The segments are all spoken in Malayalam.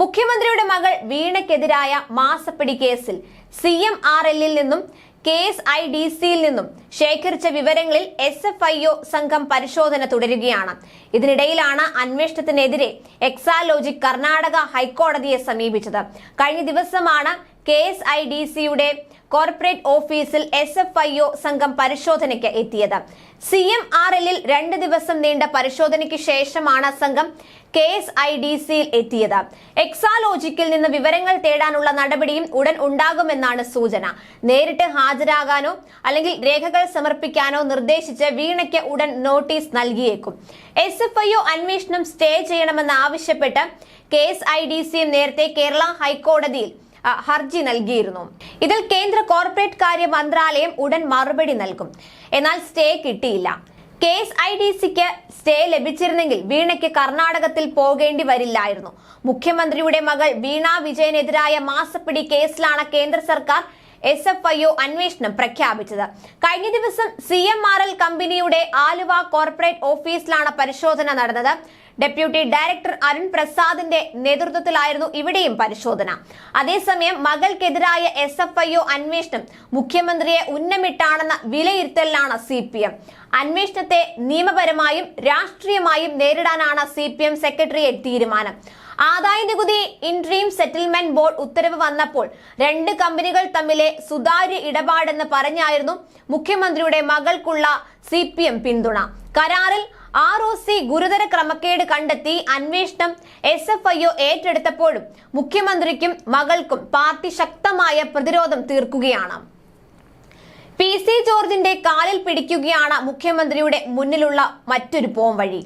മുഖ്യമന്ത്രിയുടെ മകൾ വീണയ്ക്കെതിരായ മാസപ്പിടി കേസിൽ സി എം ആർ എല്ലിൽ നിന്നും കെ എസ് ഐ ഡി സിയിൽ നിന്നും ശേഖരിച്ച വിവരങ്ങളിൽ എസ് എഫ് ഐ ഒ സംഘം പരിശോധന തുടരുകയാണ്. ഇതിനിടയിലാണ് അന്വേഷണത്തിനെതിരെ എക്സാലോജിക് കർണാടക ഹൈക്കോടതിയെ സമീപിച്ചത്. കഴിഞ്ഞ ദിവസമാണ് കെ എസ് ഐ ഡി സിയുടെ കോർപ്പറേറ്റ് ഓഫീസിൽ എസ് എഫ് ഐ ഒ സംഘം പരിശോധനയ്ക്ക് എത്തിയത്. സി എം ആർ എല്ലിൽ രണ്ട് ദിവസം നീണ്ട പരിശോധനയ്ക്ക് ശേഷമാണ് സംഘം കെ എസ് ഐ ഡി സിയിൽ എത്തിയത്. എക്സാലോജിക്കിൽ നിന്ന് വിവരങ്ങൾ തേടാനുള്ള നടപടിയും ഉടൻ ഉണ്ടാകുമെന്നാണ് സൂചന. നേരിട്ട് ഹാജരാകാനോ അല്ലെങ്കിൽ രേഖകൾ സമർപ്പിക്കാനോ നിർദ്ദേശിച്ച് വീണയ്ക്ക് ഉടൻ നോട്ടീസ് നൽകിയേക്കും. എസ് എഫ് ഐ ഒ അന്വേഷണം സ്റ്റേ ചെയ്യണമെന്ന് ആവശ്യപ്പെട്ട് കെ എസ് ഐ ഡി സിയും നേരത്തെ കേരള ഹൈക്കോടതിയിൽ ഹർജി നൽകിയിരുന്നു. ഇതിൽ കേന്ദ്ര കോർപ്പറേറ്റ് കാര്യ മന്ത്രാലയം ഉടൻ മറുപടി നൽകും. എന്നാൽ സ്റ്റേ കിട്ടിയില്ല. കെ എസ് ഐ ഡി സിക്ക് സ്റ്റേ ലഭിച്ചിരുന്നെങ്കിൽ വീണയ്ക്ക് കർണാടകത്തിൽ പോകേണ്ടി വരില്ലായിരുന്നു. മുഖ്യമന്ത്രിയുടെ മകൾ വീണ വിജയനെതിരായ മാസപ്പിടി കേസിലാണ് കേന്ദ്ര സർക്കാർ എസ് എഫ് ഐ ഒ അന്വേഷണം പ്രഖ്യാപിച്ചത്. കഴിഞ്ഞ ദിവസം സി എം ആർ എൽ കമ്പനിയുടെ ആലുവ കോർപ്പറേറ്റ് ഓഫീസിലാണ് പരിശോധന നടന്നത്. ഡെപ്യൂട്ടി ഡയറക്ടർ അരുൺ പ്രസാദിന്റെ നേതൃത്വത്തിലായിരുന്നു ഇവിടെയും പരിശോധന. അതേസമയം മകൾക്കെതിരായ എസ് എഫ് ഐ ഒ അന്വേഷണം മുഖ്യമന്ത്രിയെ ഉന്നമിട്ടാണെന്ന വിലയിരുത്തലിലാണ് സി പി എം. അന്വേഷണത്തെ നിയമപരമായും രാഷ്ട്രീയമായും നേരിടാനാണ് സി പി എം സെക്രട്ടേറിയറ്റ് തീരുമാനം. ആദായ നികുതി ഇൻട്രീം സെറ്റിൽമെന്റ് ബോർഡ് ഉത്തരവ് വന്നപ്പോൾ രണ്ട് കമ്പനികൾ തമ്മിലെ സുതാര്യ ഇടപാടെന്ന് പറഞ്ഞായിരുന്നു മുഖ്യമന്ത്രിയുടെ മകൾക്കുള്ള സി പി എം പിന്തുണ. കരാറിൽ ആർ ഒ സി ഗുരുതര ക്രമക്കേട് കണ്ടെത്തി അന്വേഷണം എസ് എഫ് ഐ ഒ ഏറ്റെടുത്തപ്പോഴും മുഖ്യമന്ത്രിക്കും മകൾക്കും പാർട്ടി ശക്തമായ പ്രതിരോധം തീർക്കുകയാണ്. പി സി ജോർജിന്റെ കാലിൽ പിടിക്കുകയാണ് മുഖ്യമന്ത്രിയുടെ മുന്നിലുള്ള മറ്റൊരു പോംവഴി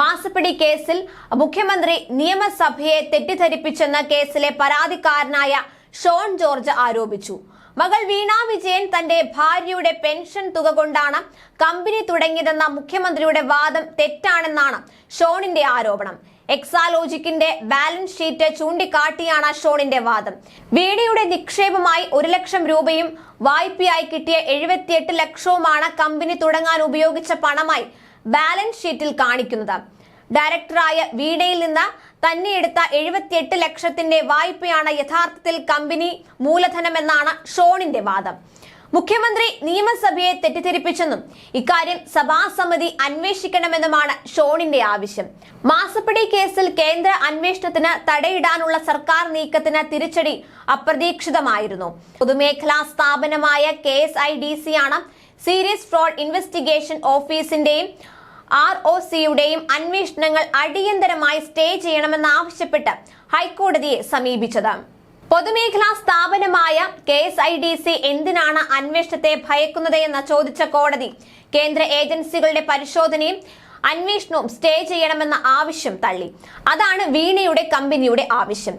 മാസപ്പിടി കേസിൽ മുഖ്യമന്ത്രി നിയമസഭയെ തെറ്റിദ്ധരിപ്പിച്ചെന്ന കേസിലെ പരാതിക്കാരനായ ഷോൺ ജോർജ് ആരോപിച്ചു. മകൾ വീണ വിജയൻ തന്റെ ഭാര്യയുടെ പെൻഷൻ തുക കൊണ്ടാണ് കമ്പനി തുടങ്ങിയതെന്ന മുഖ്യമന്ത്രിയുടെ വാദം തെറ്റാണെന്നാണ് ഷോണിന്റെ ആരോപണം. എക്സാലോജിക്കിന്റെ ബാലൻസ് ഷീറ്റ് ചൂണ്ടിക്കാട്ടിയാണ് ഷോണിന്റെ വാദം. വീണയുടെ നിക്ഷേപമായി ഒരു ലക്ഷം രൂപയും വായ്പയായി കിട്ടിയ എഴുപത്തിയെട്ട് ലക്ഷവുമാണ് കമ്പനി തുടങ്ങാൻ ഉപയോഗിച്ച പണമായി ബാലൻസ് ഷീറ്റിൽ കാണിക്കുന്നത്. ഡയറക്ടറായ വീണയിൽ നിന്ന് തന്നെ എടുത്ത എഴുപത്തിയെട്ട് ലക്ഷത്തിന്റെ വായ്പയാണ് യഥാർത്ഥത്തിൽ കമ്പനി മൂലധനമെന്നാണ് ഷോണിന്റെ വാദം. മുഖ്യമന്ത്രി നിയമസഭയെ തെറ്റിദ്ധരിപ്പിച്ചെന്നും ഇക്കാര്യം സഭാസമിതി അന്വേഷിക്കണമെന്നുമാണ് ഷോണിന്റെ ആവശ്യം. മാസപ്പടി കേസിൽ കേന്ദ്ര അന്വേഷണത്തിന് തടയിടാനുള്ള സർക്കാർ നീക്കത്തിന് തിരിച്ചടി അപ്രതീക്ഷിതമായിരുന്നു. പൊതുമേഖലാ സ്ഥാപനമായ K S I D C ആണ് സീരിയസ് ഫ്രോഡ് ഇൻവെസ്റ്റിഗേഷൻ ഓഫീസിന്റെയും ആർ ഒ സിയുടെയും അന്വേഷണങ്ങൾ അടിയന്തരമായി സ്റ്റേ ചെയ്യണമെന്നാവശ്യപ്പെട്ട് ഹൈക്കോടതിയെ സമീപിച്ചത്. പൊതുമേഖലാ സ്ഥാപനമായ K S I D C എന്തിനാണ് അന്വേഷണത്തെ ഭയക്കുന്നത് എന്ന് ചോദിച്ച കോടതി കേന്ദ്ര ഏജൻസികളുടെ പരിശോധനയും അന്വേഷണവും സ്റ്റേ ചെയ്യണമെന്ന ആവശ്യം തള്ളി. അതാണ് വീണയുടെ കമ്പനിയുടെ ആവശ്യം.